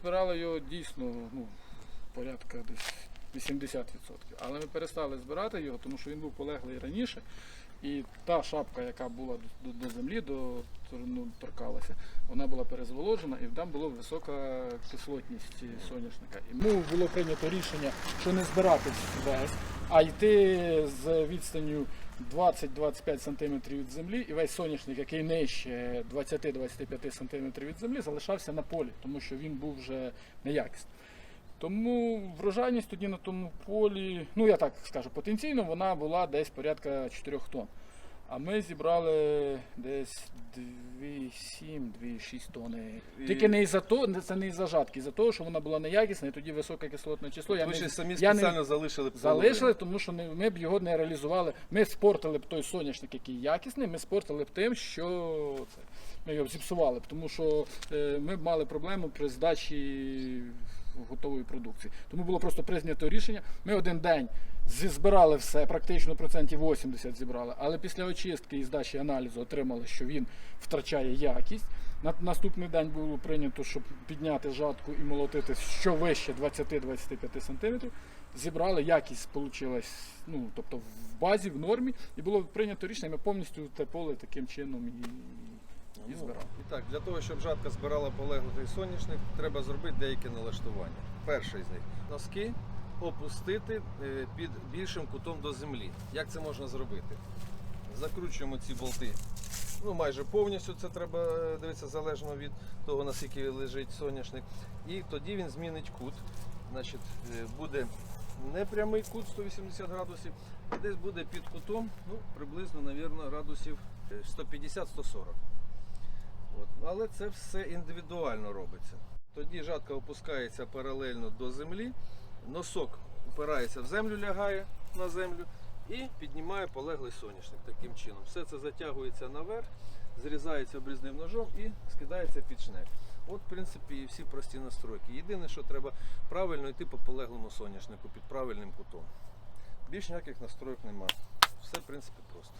збирали його дійсно ну, порядка десь 80%. Але ми перестали збирати його, тому що він був полеглий раніше. І та шапка, яка була до, до, землі, до, ну, торкалася, вона була перезволожена і там була висока кислотність соняшника. І тому було прийнято рішення, що не збирати весь, а йти з відстанню 20-25 см від землі, і весь соняшник, який нижче 20-25 см від землі, залишався на полі, тому що він був вже неякісний. Тому врожайність тоді на тому полі, ну я так скажу, потенційно вона була десь порядка 4 тонн. А ми зібрали десь 2,7-2,6 тонни. І- Тільки не із-за того, це не із-за жатки, із-за того, що вона була неякісна, і тоді високе кислотне число. Я Ви не- ще самі я не- спеціально залишили Залишили, тому що не, ми б його не реалізували. Ми спортили б той соняшник, який якісний, ми спортили б тим, що це, ми його зіпсували б, тому що е, ми б мали проблему при здачі готової продукції. Тому було просто прийнято рішення. Ми один день зі- збирали все, практично процентів 80 зібрали, але після очистки і здачі аналізу отримали, що він втрачає якість. На наступний день було прийнято, щоб підняти жатку і молотити що вище 20-25 см. Зібрали, якість вийшла, ну, тобто в базі, в нормі, і було прийнято рішення, ми повністю те поле таким чином і, і. Ну, І так, для того, щоб жатка збирала полеглий соняшник, треба зробити деякі налаштування. Перший з них носки опустити е, під більшим кутом до землі. Як це можна зробити? Закручуємо ці болти. Ну, майже повністю це треба е, дивитися залежно від того, наскільки лежить соняшник. І тоді він змінить кут. Значить, е, буде не прямий кут 180 градусів, а десь буде під кутом, ну, приблизно, мабуть, градусів е, 150-140. От. Але це все індивідуально робиться. Тоді жатка опускається паралельно до землі, носок упирається в землю, лягає на землю і піднімає полеглий соняшник таким чином. Все це затягується наверх, зрізається обрізним ножом і скидається під шнек. От, в принципі, і всі прості настройки. Єдине, що треба правильно йти по полеглому соняшнику під правильним кутом. Більш ніяких настроїк немає. Все, в принципі, просто.